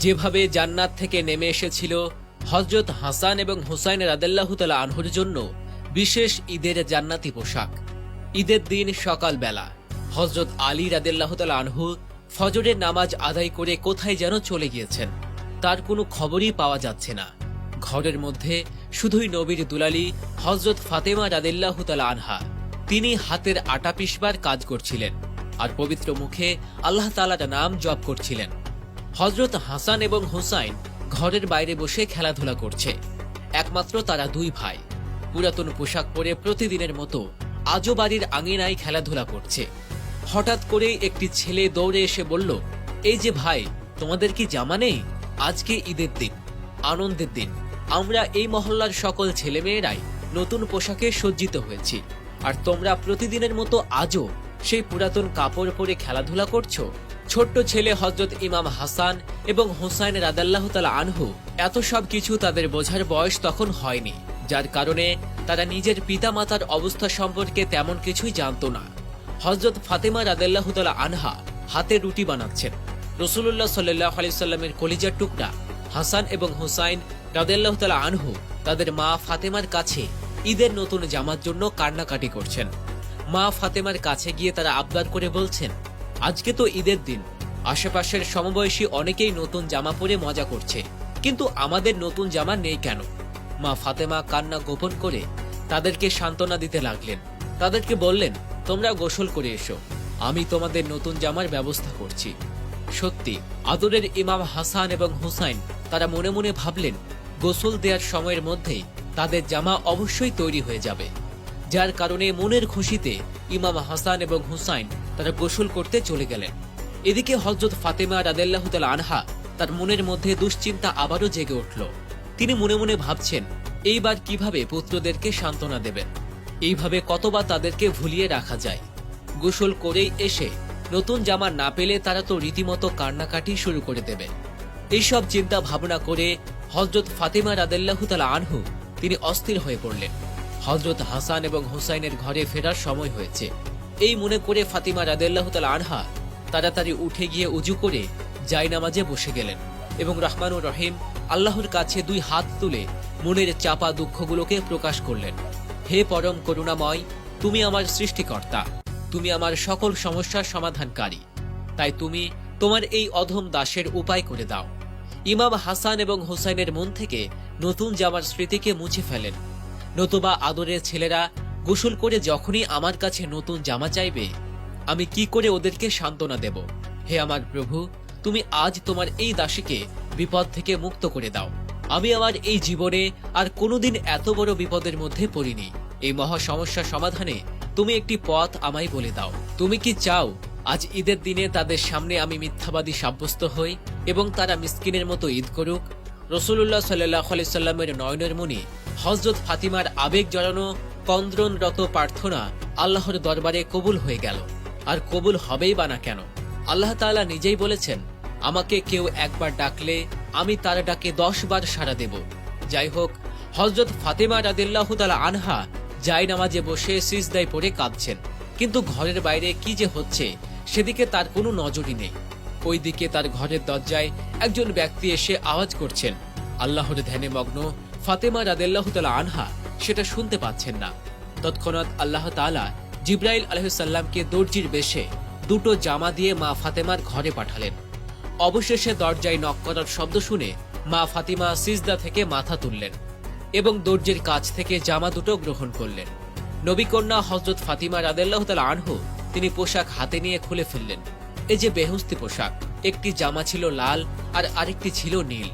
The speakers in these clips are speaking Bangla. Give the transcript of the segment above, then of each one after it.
যেভাবে জান্নাত থেকে নেমে এসেছিল হজরত হাসান এবং হুসাইন রাদেল্লাহুতালা আনহুর জন্য বিশেষ ঈদের জান্নাতি পোশাক। ঈদের দিন সকালবেলা হজরত আলী রাদেল্লাহতালা আনহু ফজরের নামাজ আদায় করে কোথায় যেন চলে গিয়েছেন। তার কোনো খবরই পাওয়া যাচ্ছে না। ঘরের মধ্যে শুধুই নবীর দুলালি হজরত ফাতেমা রাদেল্লাহুতালা আনহা। তিনি হাতের আটা পিসবার কাজ করছিলেন আর পবিত্র মুখে আল্লাহ তালার নাম জপ করছিলেন। হজরত হাসান এবং হুসাইন ঘরের বাইরে বসে খেলাধুলা করছে। একমাত্র তারা দুই ভাই। পুরাতন পোশাক পরে প্রতিদিনের মতো আজও বাড়ির আঙিনায় খেলাধুলা করছে। হঠাৎ করেই একটি ছেলে দৌড়ে এসে বলল, এই যে ভাই, তোমাদের কি জামা নেই? আজকে ঈদের দিন, আনন্দের দিন। আমরা এই মহল্লার সকল ছেলেমেয়েরাই নতুন পোশাকে সজ্জিত হয়েছি। আর তোমরা প্রতিদিনের মতো আজও সেই পুরাতন কাপড় পরে খেলাধুলা করছ? ছোট্ট ছেলে হজরত ইমাম হাসান এবং হোসাইন রাদাল্লাহ তালা আনহু, এত সব কিছু তাদের বোঝার বয়স তখন হয়নি, যার কারণে তারা নিজের পিতামাতার অবস্থা সম্পর্কে তেমন কিছুই জানত না। হজরত ফাতেমা রাদাল্লাহ তালা আনহা হাতে রুটি বানাচ্ছেন। রসুল্লাহ সাল্লাহ আলাইসাল্লামের কলিজার টুকরা, হাসান এবং হুসাইন রাদেল্লাহ তালা আনহু তাদের মা ফাতেমার কাছে ঈদের নতুন জামার জন্য কান্নাকাটি করছেন। মা ফাতেমার কাছে গিয়ে তারা আবদার করে বলছেন আজকে তো ঈদের দিন। আশেপাশের সমবয়সী অনেকেই নতুন জামা পরে মজা করছে। কিন্তু আমাদের নতুন জামা নেই কেন? মা ফাতেমা কান্না গোপন করে তাদেরকে সান্ত্বনা দিতে লাগলেন। তাদেরকে বললেন, তোমরা গোসল করে এসো। আমি তোমাদের নতুন জামার ব্যবস্থা করছি। সত্যি, আদরের ইমাম হাসান এবং হুসাইন তারা মনে মনে ভাবলেন, গোসল দেওয়ার সময়ের মধ্যেই তাদের জামা অবশ্যই তৈরি হয়ে যাবে। যার কারণে মনের খুশিতে ইমাম হাসান এবং হুসাইন তারা গোসল করতে চলে গেলেন। এদিকে হজরত ফাতেমা রাদেল্লাহ আনহা তার মনের মধ্যে দুশ্চিন্তা আবারও জেগে উঠল। তিনি মনে মনে ভাবছেন, এইবার কীভাবে পুত্রদেরকে সান্ত্বনা দেবেন? এইভাবে কতবার তাদেরকে ভুলিয়ে রাখা যায়? গোসল করেই এসে নতুন জামা না পেলে তারা তো রীতিমতো কান্নাকাটি শুরু করে দেবে। এইসব চিন্তা ভাবনা করে হজরত ফাতেমা রাদেল্লাহ আনহু তিনি অস্থির হয়ে পড়লেন। হজরত হাসান এবং হুসাইনের ঘরে ফেরার সময় হয়েছে। এই মনে করে ফাতিমা রাদেল্লাহ তাল আনহা তাড়াতাড়ি উঠে গিয়ে উজু করে জায়নামাজে বসে গেলেন এবং রহমানুর রহিম আল্লাহর কাছে দুই হাত তুলে মনের চাপা দুঃখগুলোকে প্রকাশ করলেন। হে পরম করুণাময়, তুমি আমার সৃষ্টিকর্তা, তুমি আমার সকল সমস্যার সমাধানকারী। তাই তুমি তোমার এই অধম দাসের উপায় করে দাও। ইমাম হাসান এবং হুসাইনের মন থেকে নতুন জামার স্মৃতিকে মুছে ফেলেন। নতুবা আদরের ছেলেরা গোসল করে যখনই আমার কাছে নতুন জামা চাইবে, আমি কি করে ওদেরকে সান্ত্বনা দেব? হে আমার প্রভু, তুমি আজ তোমার এই দাসীকে বিপদ থেকে মুক্ত করে দাও। আমি আমার এই জীবনে আর কোনোদিন এত বড় বিপদের মধ্যে পড়িনি। এই মহা সমস্যা সমাধানে তুমি একটি পথ আমায় বলে দাও। তুমি কি চাও, আজ ঈদের দিনে তাদের সামনে আমি মিথ্যাবাদী সাব্যস্ত হই এবং তারা মিসকিনের মতো ঈদ করুক? রসুল্লাহ সাল্লাহ সাল্লামের নয়নের মনি হজরত ফাতিমার আবেগ জড়ানো কন্দ্রনরত প্রার্থনা আল্লাহর দরবারে কবুল হয়ে গেল। আর কবুল হবেই বা না কেন? আল্লাহ তাআলা নিজেই বলেছেন, আমাকে কেউ একবার ডাকলে আমি তার ডাকে দশ বার সাড়া দেব। যাই হোক হজরত ফাতেমা রাদিল্লাহ তালা আনহা যাই নামাজে বসে সিজদায় পড়ে কাঁদছেন। কিন্তু ঘরের বাইরে কি যে হচ্ছে, সেদিকে তার কোনো নজরই নেই। ওইদিকে তার ঘরের দরজায় একজন ব্যক্তি এসে আওয়াজ করছেন। আল্লাহর ধ্যানে মগ্ন ফাতেমা রাদেল্লাহ তালা আনহা সেটা শুনতে পাচ্ছেন না। তৎক্ষণাৎ আল্লাহ তাআলা জিব্রাইল আলহিসাল্লামকে দর্জির বেশে দুটো জামা দিয়ে মা ফাতেমার ঘরে পাঠালেন। অবশেষে দরজায় নক করার শব্দ শুনে মা ফাতিমা সিজদা থেকে মাথা তুললেন এবং দর্জির কাছ থেকে জামা দুটো গ্রহণ করলেন। নবীকন্যা হজরত ফাতিমা রাদেল্লাহ তালা আনহু তিনি পোশাক হাতে নিয়ে খুলে ফেললেন। এই যে বেহস্তি পোশাক, একটি জামা ছিল লাল আর আরেকটি ছিল নীল।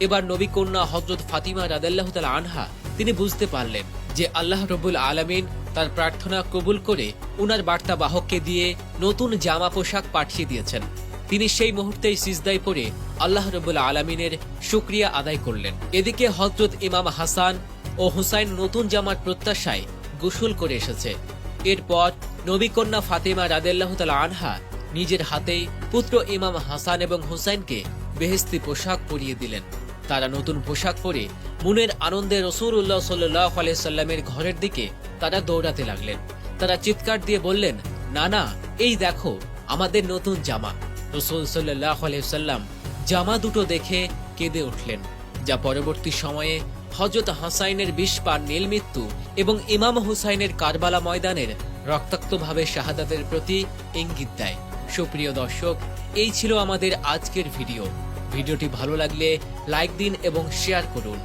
এবার নবীকন্যা হজরত ফাতিমা রাদাল্লাহ তালা আনহা তিনি বুঝতে পারলেন যে আল্লাহ রবুল আলমিন তার প্রার্থনা কবুল করে উনার বার্তা বাহককে দিয়ে নতুন জামা পোশাক পাঠিয়ে দিয়েছেন। তিনি সেই মুহূর্তেই সিজদায় পড়ে আল্লাহ রবুল আলমিনের শুক্রিয়া আদায় করলেন। এদিকে হজরত ইমাম হাসান ও হুসাইন নতুন জামার প্রত্যাশায় গোসল করে এসেছে। এরপর নবীকন্যা ফাতেমা রাদেল্লাহ তালা আনহা নিজের হাতেই পুত্র ইমাম হাসান এবং হুসাইনকে বেহেস্তি পোশাক পরিয়ে দিলেন। তারা নতুন পোশাক পরে মনের আনন্দে রসুর উল্লাহ সাল্লাহ আলাইসাল্লামের ঘরের দিকে তারা দৌড়াতে লাগলেন। তারা চিৎকার দিয়ে বললেন না না এই দেখো, আমাদের নতুন জামা। রসুল সাল্লাহ আলাইসাল্লাম জামা দুটো দেখে কেঁদে উঠলেন, যা পরবর্তী সময়ে হজরত হাসাইনের বিষ পার নীল মৃত্যু এবং ইমাম হুসাইনের কারবালা ময়দানের রক্তাক্তভাবে শাহাদাতের প্রতি ইঙ্গিত দেয়। সুপ্রিয় দর্শক, এই ছিল আমাদের আজকের ভিডিও। ভিডিওটি ভালো লাগলে লাইক দিন এবং শেয়ার করুন।